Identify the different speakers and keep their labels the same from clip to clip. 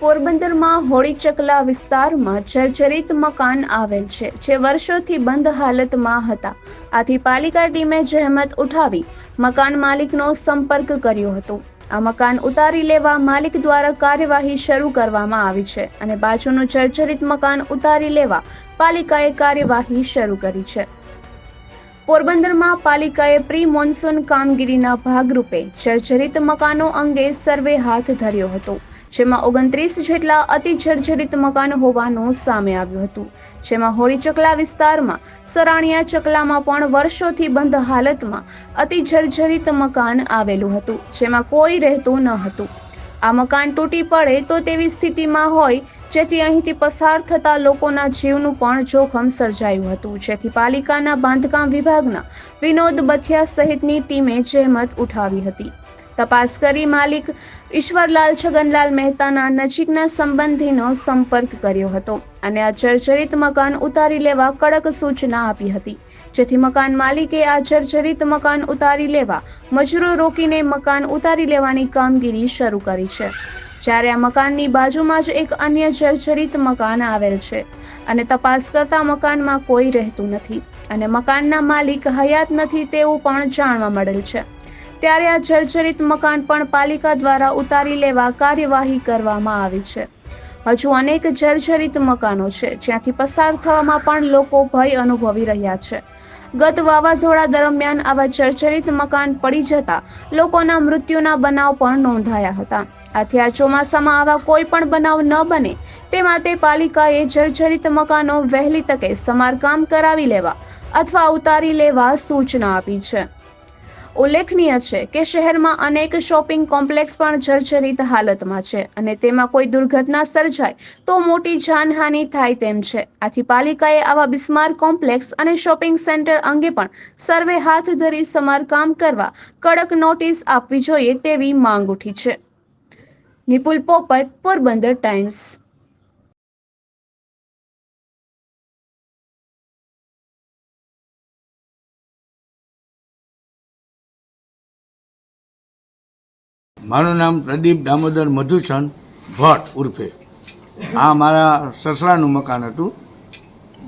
Speaker 1: પોરબંદરમાં હોળી ચકલા વિસ્તારમાં જર્જરિત મકાન આવેલ છે, જે વર્ષોથી બંધ હાલતમાં હતા. આથી પાલિકા ટીમે જહેમત ઉઠાવી મકાન માલિકનો સંપર્ક કર્યો હતો. આ મકાન ઉતારી લેવા માલિક દ્વારા કાર્યવાહી શરૂ કરવામાં આવી છે અને બાજુનું જર્જરિત મકાન ઉતારી લેવા પાલિકાએ કાર્યવાહી શરૂ કરી છે. પોરબંદરમાં પાલિકાએ પ્રી મોન્સૂન કામગીરીના ભાગરૂપે જર્જરિત મકાનો અંગે સર્વે હાથ ધર્યો હતો. જેમાં ઓગણત્રીસ જેટલા અતિ જર્જરિત મકાન હોવાનું સામે આવ્યું હતું. જેમાં હોળી ચકલા વિસ્તારમાં, સરાણિયા ચકલામાં પણ વર્ષોથી બંધ હાલતમાં અતિ જર્જરિત મકાન આવેલું હતું, જેમાં કોઈ રહેતું ન હતું. આ મકાન તૂટી પડે તો તેવી સ્થિતિમાં હોય, જેથી અહીંથી પસાર થતા લોકોના જીવનું પણ જોખમ સર્જાયું હતું. જેથી પાલિકાના બાંધકામ વિભાગના વિનોદ બથિયા સહિતની ટીમે જહેમત ઉઠાવી હતી. તપાસ કરી માલિક ઈશ્વરલાલ છગનલાલ મહેતાના નજીકના સંબંધીનો સંપર્ક કર્યો હતો અને આ જર્જરિત મકાન ઉતારી લેવા કડક સૂચના આપી હતી. જેથી મકાન માલિકે આ જર્જરિત મકાન ઉતારી લેવા, મજૂરો રોકીને મકાન ઉતારી લેવાની કામગીરી શરૂ કરી છે. જ્યારે આ મકાનની બાજુમાં જ એક અન્ય જર્જરિત મકાન આવેલ છે અને તપાસ કરતા મકાનમાં કોઈ રહેતું નથી અને મકાનના માલિક હયાત નથી તેવું પણ જાણવા મળેલ છે. ત્યારે આ જર્જરિત મકાન પણ પાલિકા દ્વારા ઉતારી લેવા કાર્યવાહી કરવામાં આવી છે. હજુ અનેક જર્જરિત મકાનો છે, જ્યાંથી પસાર થવામાં પણ લોકો ભય અનુભવી રહ્યા છે. ગત વાવાઝોડા દરમિયાન આવા જર્જરિત મકાન પડી જતા લોકોના મૃત્યુના બનાવ પણ નોંધાયા હતા. આથી આ ચોમાસામાં આવા કોઈ પણ બનાવ ન બને, તે માટે પાલિકાએ જર્જરિત મકાનો વહેલી તકે સમારકામ કરાવી લેવા અથવા ઉતારી લેવા સૂચના આપી છે. ઉલ્લેખનીય છે કે શહેરમાં અનેક શોપિંગ કોમ્પ્લેક્સ પણ જર્જરિત હાલતમાં છે અને તેમાં કોઈ દુર્ઘટના સર્જાય તો મોટી જાનહાનિ થાય તેમ છે. આથી પાલિકાએ આવા બિસ્માર કોમ્પ્લેક્સ અને શોપિંગ સેન્ટર અંગે પણ સર્વે હાથ ધરી સમારકામ કરવા કડક નોટિસ આપવી જોઈએ તેવી માંગ ઉઠી છે. નિપુલ પોપટ, પોરબંદર ટાઈમ્સ.
Speaker 2: મારું નામ પ્રદીપ દામોદર મધુસન ભટ્ટ ઉર્ફે. આ મારા સસરાનું મકાન હતું.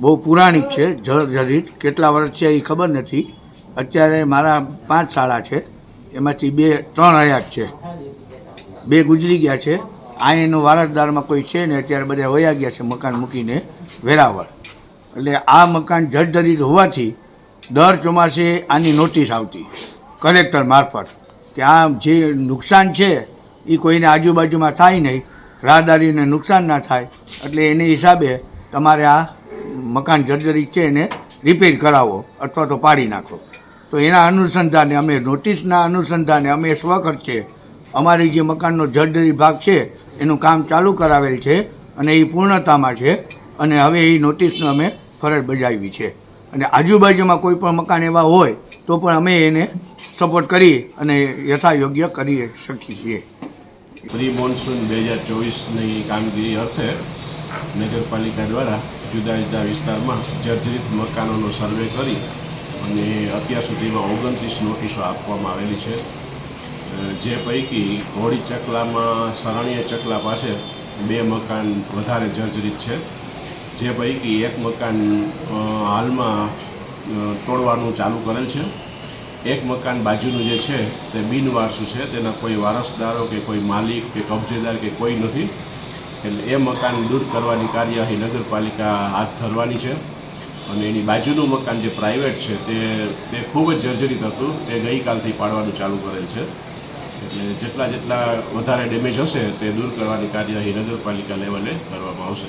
Speaker 2: બહુ પુરાણિક છે જર્જરિત કેટલા વર્ષ છે એ ખબર નથી. અત્યારે મારા પાંચ શાળા છે. એમાંથી બે, ત્રણ હયાત છે. બે ગુજરી ગયા છે. આ એનો વારસદારમાં કોઈ છે ને, અત્યારે બધા વયા ગયા છે મકાન મૂકીને વેરાવળ. એટલે આ મકાન જર્જરિત હોવાથી દર ચોમાસે આની નોટિસ આવતી, કલેક્ટર મારફત. કે આ જે નુકસાન છે એ કોઈને આજુબાજુમાં થાય નહીં. રાહદારીને નુકસાન ના થાય. એટલે એને હિસાબે તમારે આ મકાન જર્જરિત છે એને રિપેર કરાવો અથવા તો પાડી નાખો. તો એના અનુસંધાને અમે નોટિસના અનુસંધાને અમે સ્વખર્ચે અમારી જે મકાનનો જર્જરી ભાગ છે, એનું કામ ચાલુ કરાવેલ છે અને એ પૂર્ણતામાં છે અને હવે એ નોટિસનો અમે ફરજ બજાવી છે. અને આજુબાજુમાં કોઈ પણ મકાન એવા હોય, તો પણ અમે એને સપોર્ટ કરી અને યથાયોગ્ય કરી શકીએ છીએ.
Speaker 3: પ્રી મોન્સૂન બે હજાર ચોવીસની કામગીરી અર્થે નગરપાલિકા દ્વારા જુદા જુદા વિસ્તારમાં જર્જરિત મકાનોનો સર્વે કરી અને અત્યાર સુધીમાં ઓગણત્રીસ નોટિસો આપવામાં આવેલી છે. જે પૈકી હોળી ચકલામાં સરણીય ચકલા પાસે બે મકાન વધારે જર્જરિત છે. જે પૈકી એક મકાન હાલમાં તોડવાનું ચાલુ કરેલ છે. એક મકાન બાજુનું જે છે તે બિનવારસુ છે. તેના કોઈ વારસદારો કે કોઈ માલિક કે કબજેદાર કે કોઈ નથી. એટલે એ મકાન દૂર કરવાની કાર્યવાહી નગરપાલિકા હાથ ધરવાની છે. અને એની બાજુનું મકાન જે પ્રાઇવેટ છે તે તે ખૂબ જ જર્જરિત હતું. તે ગઈકાલથી પાડવાનું ચાલુ કરેલ છે. એટલે જેટલા જેટલા વધારે ડેમેજ હશે તે દૂર કરવાની કાર્યવાહી નગરપાલિકા લેવલે કરવામાં આવશે.